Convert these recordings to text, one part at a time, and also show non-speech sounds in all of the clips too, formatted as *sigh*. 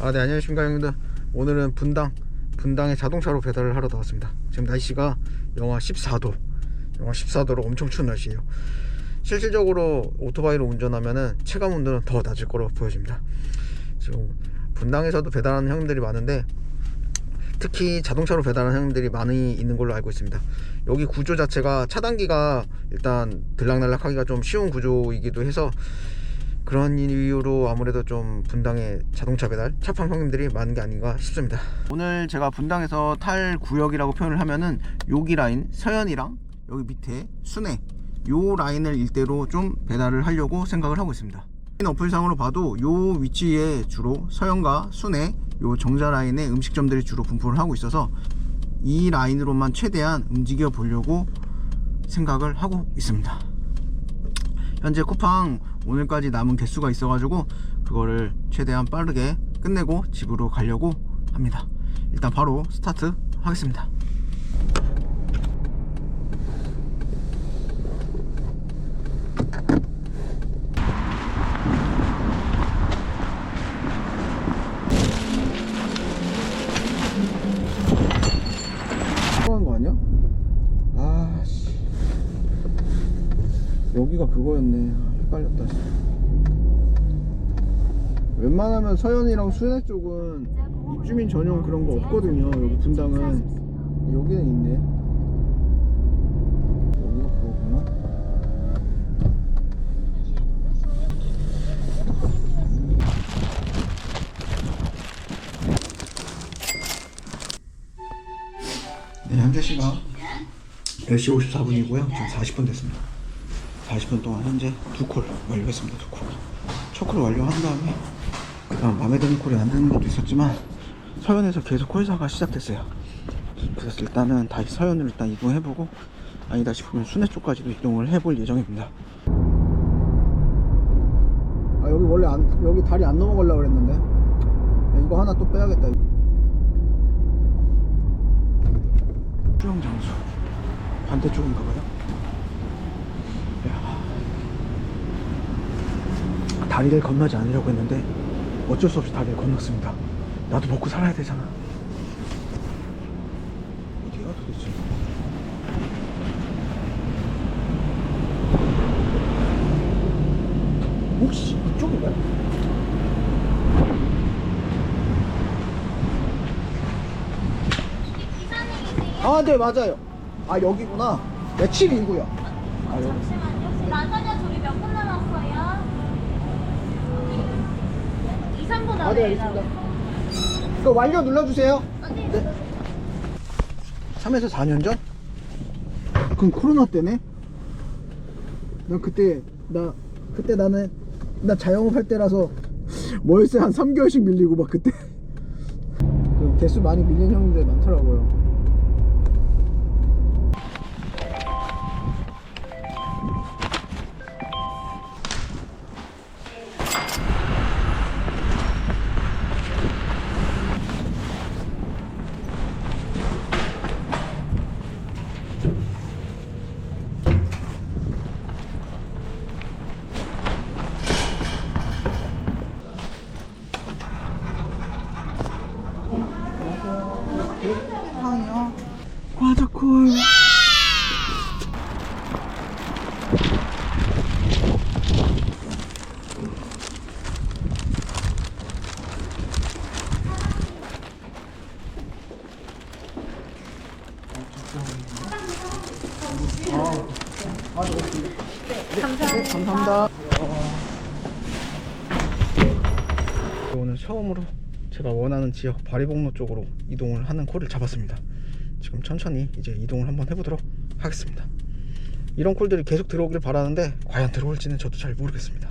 아, 네, 안녕하십니까, 형님들. 오늘은 분당, 분당에 자동차로 배달을 하러 나왔습니다. 지금 날씨가 영하 14도, 영하 14도로 엄청 추운 날씨예요. 실질적으로 오토바이로 운전하면은 체감 온도는 더 낮을 거로 보여집니다. 지금 분당에서도 배달하는 형님들이 많은데 특히 자동차로 배달하는 형님들이 많이 있는 걸로 알고 있습니다. 여기 구조 자체가 차단기가 일단 들락날락하기가 좀 쉬운 구조이기도 해서 그런 이유로 아무래도 좀 분당에 자동차 배달 차팡 형님들이 많은 게 아닌가 싶습니다. 오늘 제가 분당에서 탈 구역이라고 표현을 하면은 여기 라인 서현이랑 여기 밑에 순회 요 라인을 일대로 좀 배달을 하려고 생각을 하고 있습니다. 어플상으로 봐도 요 위치에 주로 서현과 순회 요 정자 라인에 음식점들이 주로 분포를 하고 있어서 이 라인으로만 최대한 움직여 보려고 생각을 하고 있습니다. 현재 쿠팡 오늘까지 남은 개수가 있어가지고 그거를 최대한 빠르게 끝내고 집으로 가려고 합니다. 일단 바로 스타트 하겠습니다. 하는 거 아니야? 아씨 여기가 그거였네. 아, 헷갈렸다 씨. 웬만하면 서현이랑 수현회 쪽은 입주민 전용 그런 거 없거든요. 여기 분당은. 여기는 있네. 여기가 그거구나. 네 현재 시각 10시 54분이고요. 지금 40분 됐습니다 40분 동안 현재 두 콜 완료했습니다 두 콜. 첫 콜 완료한 다음에 그다음 마음에 드는 콜이 안 되는 것도 있었지만 서현에서 계속 콜사가 시작됐어요. 그래서 일단은 다시 서현으로 일단 이동해보고 아니다 싶으면 순회 쪽까지도 이동을 해볼 예정입니다. 아 여기 원래 안, 여기 다리 안 넘어가려고 그랬는데. 야, 이거 하나 또 빼야겠다. 수영 장소 반대쪽인가 봐요 야. 다리를 건너지 않으려고 했는데 어쩔 수 없이 다리를 건넜습니다 나도 먹고 살아야 되잖아 어디야 도대체 혹시 이쪽인가? 아, 네, 맞아요. 아, 여기구나. 네, 729요. 아, 여기. 잠시만요. 혹시 라자냐 조리 몇 분 남았어요? 2, 3분 아, 안에 네, 알겠습니다. 그 완료 눌러주세요. 네. 네. 3에서 4년 전? 그럼 코로나 때네? 나 그때, 나, 그때 나는, 나 자영업 할 때라서 월세 한 3개월씩 밀리고 막 그때. *laughs* 그 개수 많이 밀린 형님들 많더라고요. 감사합니다. 오늘 처음으로 제가 원하는 지역 바리봉로 쪽으로 이동을 하는 콜을 잡았습니다. 지금 천천히 이제 이동을 한번 해보도록 하겠습니다. 이런 콜들이 계속 들어오길 바라는데 과연 들어올지는 저도 잘 모르겠습니다.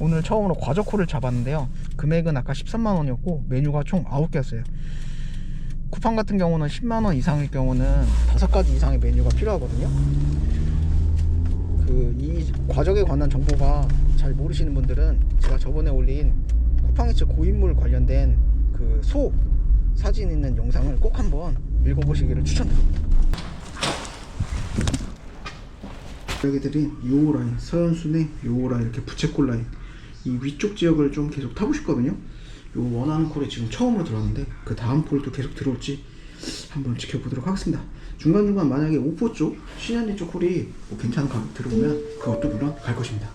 오늘 처음으로 과적 콜을 잡았는데요. 금액은 아까 13만 원이었고 메뉴가 총 9개였어요. 쿠팡 같은 경우는 10만 원 이상일 경우는 5가지 이상의 메뉴가 필요하거든요. 그 이 과정에 관한 정보가 잘 모르시는 분들은 제가 저번에 올린 쿠팡이츠 고인물 관련된 그 소 사진 있는 영상을 꼭 한번 읽어보시기를 추천드립니다. 여기들이 요 라인 서현순의 요 라인 이렇게 부채꼴 라인 이 위쪽 지역을 좀 계속 타고 싶거든요. 요 원하는 콜에 지금 처음으로 들어왔는데 그 다음 콜도 계속 들어올지 한번 지켜보도록 하겠습니다. 중간중간 만약에 오포 쪽, 신현리 쪽 콜이 뭐 괜찮은 가격 들어오면 그것도 물론 갈 것입니다.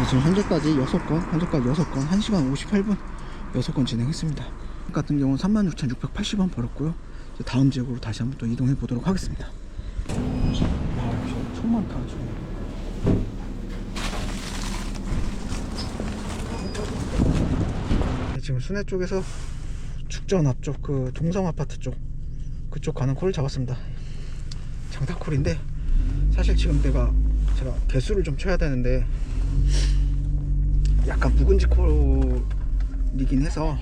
네, 지금 현재까지 6건, 현재까지 6건, 1시간 58분 6건 진행했습니다. 같은 경우는 36,680원 벌었고요. 다음 지역으로 다시 한번 또 이동해 보도록 하겠습니다. 아, 역시 엄청 많다, 지금. 네, 지금 순회 쪽에서 축전 앞쪽 그 동성 아파트 쪽 그쪽 가는 콜을 잡았습니다. 장타 콜인데 사실 지금 내가 제가 개수를 좀 쳐야 되는데 약간 묵은지 콜이긴 해서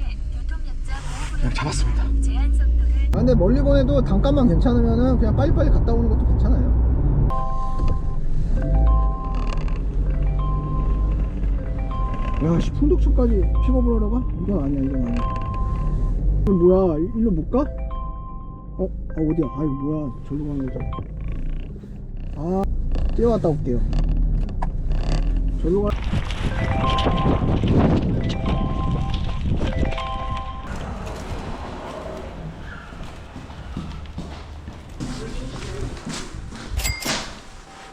그냥 잡았습니다. 아, 근데 멀리 보내도 단가만 괜찮으면은 그냥 빨리빨리 갔다 오는 것도 괜찮아요. 야, 씨, 풍덕초까지 픽업을 하러 가? 이건 아니야, 이건 아니야. 이거 뭐야, 이- 일로 못 가? 어, 아, 어디야? 아, 이거 뭐야, 절로 가는 거죠. 아, 뛰어갔다 올게요. 절로 가.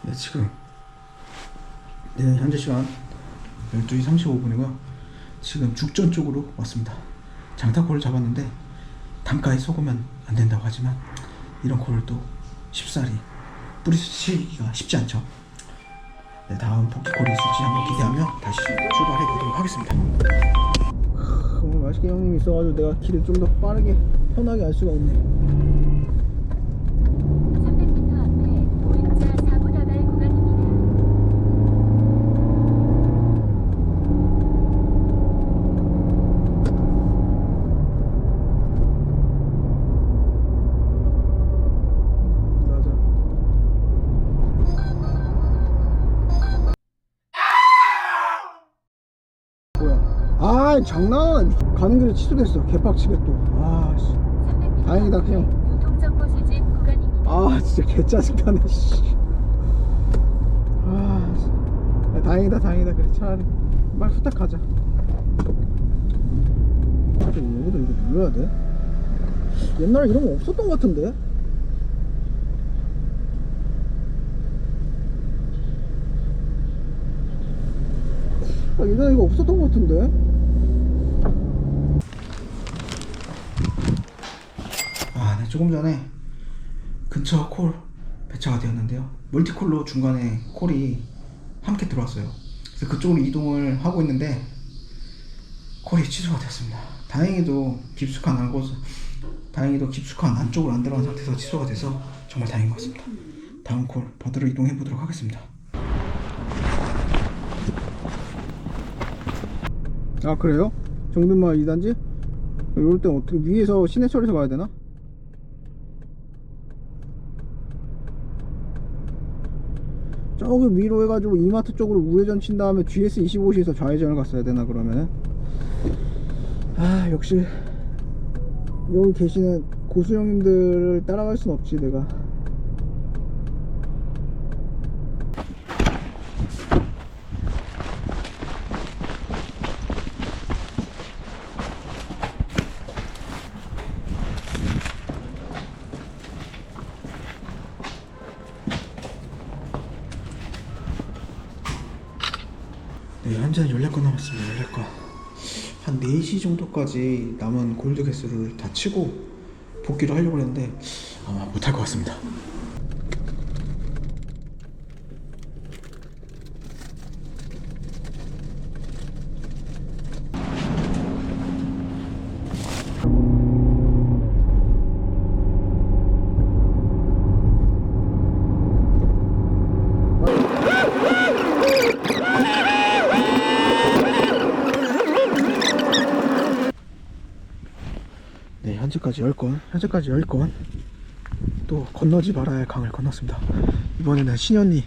네, 지금 네, 현재 시간 12시 35분이고요. 지금 죽전 쪽으로 왔습니다. 장타콜을 잡았는데 단가에 속으면 안 된다고 하지만 이런 콜을 또 쉽사리 뿌리치기가 쉽지 않죠. 네, 다음 포켓콜이 있을지 한번 기대하며 다시 출발해 보도록 하겠습니다. 오늘 맛있게 형님 있어가지고 내가 길을 좀 더 빠르게 편하게 알 수가 있네. 300m 앞에 보행자 사고 나갈 구간입니다. 맞아. 뭐야? 아 장난 가는 길에 취소됐어 개빡치게 또아 씨. 300m 다행이다, 앞에 그냥. 교통정보 수집 구간입니다. 아 진짜 개 짜증나네 씨. 아 씨. 야, 다행이다 다행이다 그래 차라리 말 후딱 가자 근데 여기도 이거 눌러야 돼? 옛날에 이런 거 없었던 것 같은데? 아, 예전에 이거 없었던 것 같은데? 아, 네, 조금 전에 근처 콜 배차가 되었는데요. 멀티콜로 중간에 콜이 함께 들어왔어요. 그래서 그쪽으로 이동을 하고 있는데 콜이 취소가 됐습니다. 다행히도 깊숙한 안 곳, 다행히도 깊숙한 안쪽으로 안 들어간 상태에서 취소가 돼서 정말 다행인 것 같습니다. 다음 콜 버드로 이동해 보도록 하겠습니다. 아 그래요? 정든마 2단지? 이럴 땐 어떻게 위에서 시내철에서 가야 되나? 저기 위로 해가지고 이마트 쪽으로 우회전 친 다음에 GS25시에서 좌회전을 갔어야 되나 그러면은. 아 역시 여기 계시는 고수 형님들을 따라갈 순 없지 내가 네, 현재는 14건 남았습니다. 14건. 한 4시 정도까지 남은 골드 개수를 다 치고 복귀를 하려고 했는데 아마 못할 것 같습니다. 현재까지 10건, 현재까지 10건 또 건너지 말아야 할 강을 건넜습니다. 이번에는 신현리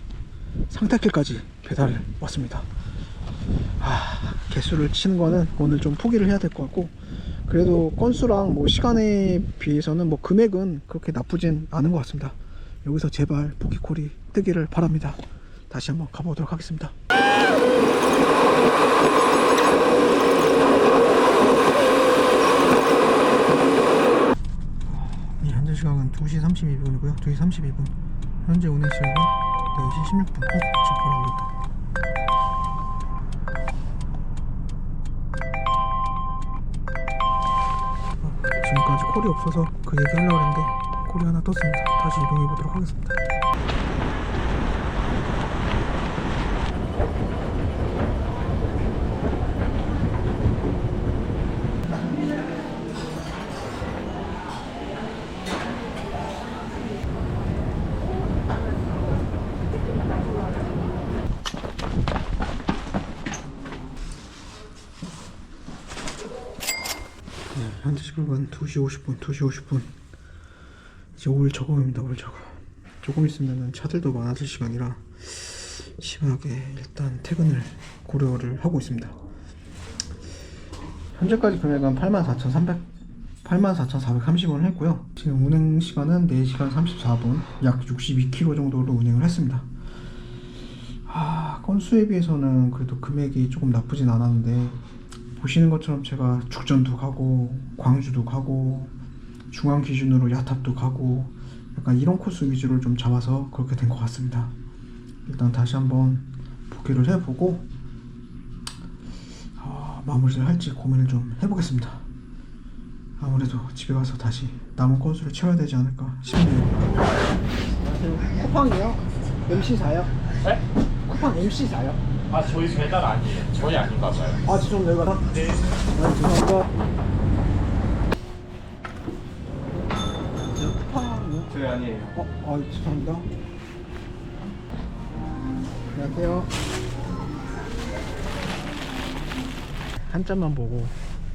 상타길까지 배달을 왔습니다. 아, 개수를 치는 거는 오늘 좀 포기를 해야 될 것 같고 그래도 건수랑 뭐 시간에 비해서는 뭐 금액은 그렇게 나쁘진 않은 것 같습니다. 여기서 제발 포기콜이 뜨기를 바랍니다. 다시 한번 가보도록 하겠습니다. 이 현재 시각은 2시 32분이고요. 2시 32분. 현재 운행 시각은 4시 16분. 어? 지금 오겠다. 어, 지금까지 콜이 없어서 그 얘기 하려고 했는데 콜이 하나 떴습니다. 다시 이동해 보도록 하겠습니다. 현재 시각은 2시 50분, 2시 50분. 이제 올 저금입니다, 올 저금. 조금 있으면은 차들도 많아질 시간이라 심하게 일단 퇴근을 고려를 하고 있습니다. 현재까지 금액은 84,300, 84,430원을 했고요. 지금 운행 시간은 4시간 34분, 약 62km 정도로 운행을 했습니다. 아, 건수에 비해서는 그래도 금액이 조금 나쁘진 않았는데 보시는 것처럼 제가 죽전도 가고 광주도 가고 중앙 기준으로 야탑도 가고 약간 이런 코스 위주로 좀 잡아서 그렇게 된 것 같습니다. 일단 다시 한번 보기를 해보고 어, 마무리를 할지 고민을 좀 해보겠습니다. 아무래도 집에 가서 다시 남은 건수를 채워야 되지 않을까 싶네요. 안녕하세요. 쿠팡이요? MC4요? 네? 쿠팡 MC4요? 아 저희 배달 아니에요. 저희 아닌가 봐요. 아 죄송합니다. 내가 네. 아, 죄송합니다. 저희 아니에요. 어, 아, 죄송합니다. 안녕하세요. 한자만 보고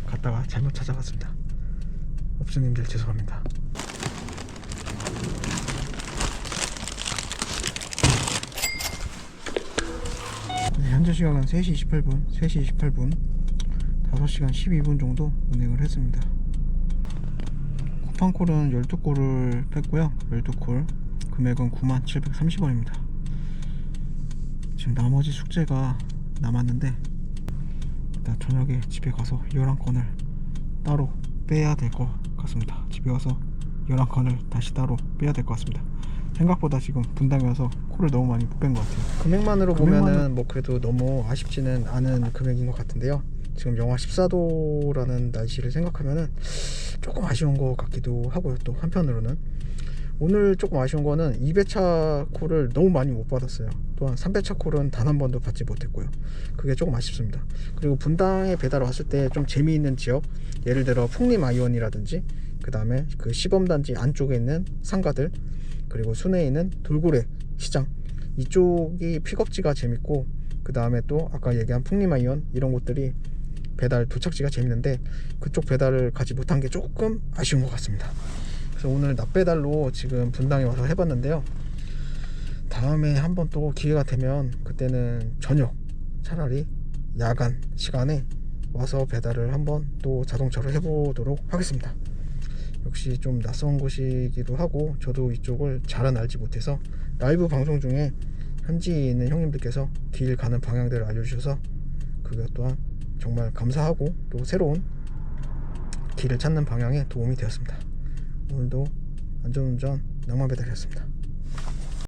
갔다가 잘못 찾아갔습니다. 업주님들 죄송합니다. 네, 현재 시각은 3시 28분, 3시 28분, 5시간 12분 정도 운행을 했습니다. 쿠팡콜은 12콜을 뺐고요. 12콜 금액은 9730원입니다. 지금 나머지 숙제가 남았는데 일단 저녁에 집에 가서 11건을 따로 빼야 될 것 같습니다. 집에 가서 11건을 다시 따로 빼야 될 것 같습니다 생각보다 지금 분당에 와서 콜을 너무 많이 못 뺀 것 같아요 금액만으로 보면은 뭐 그래도 너무 아쉽지는 않은 금액인 것 같은데요 지금 영하 14도라는 날씨를 생각하면은 조금 아쉬운 것 같기도 하고요. 또 한편으로는 오늘 조금 아쉬운 거는 2배차 콜을 너무 많이 못 받았어요. 또한 3배차 콜은 단 한 번도 받지 못했고요. 그게 조금 아쉽습니다. 그리고 분당에 배달 왔을 때 좀 재미있는 지역, 예를 들어 풍림 아이원이라든지 그 다음에 그 시범단지 안쪽에 있는 상가들 그리고 순회에 있는 돌고래 시장 이쪽이 픽업지가 재밌고 그 다음에 또 아까 얘기한 풍림 아이원 이런 곳들이 배달 도착지가 재밌는데 그쪽 배달을 가지 못한 게 조금 아쉬운 것 같습니다. 그래서 오늘 낮 배달로 지금 분당에 와서 해봤는데요. 다음에 한번 또 기회가 되면 그때는 저녁 차라리 야간 시간에 와서 배달을 한번 또 자동차로 해보도록 하겠습니다. 역시 좀 낯선 곳이기도 하고 저도 이쪽을 잘은 알지 못해서 라이브 방송 중에 현지에 있는 형님들께서 길 가는 방향들을 알려주셔서 그것 또한 정말 감사하고 또 새로운 길을 찾는 방향에 도움이 되었습니다. 오늘도 안전운전 낭만 배달이었습니다.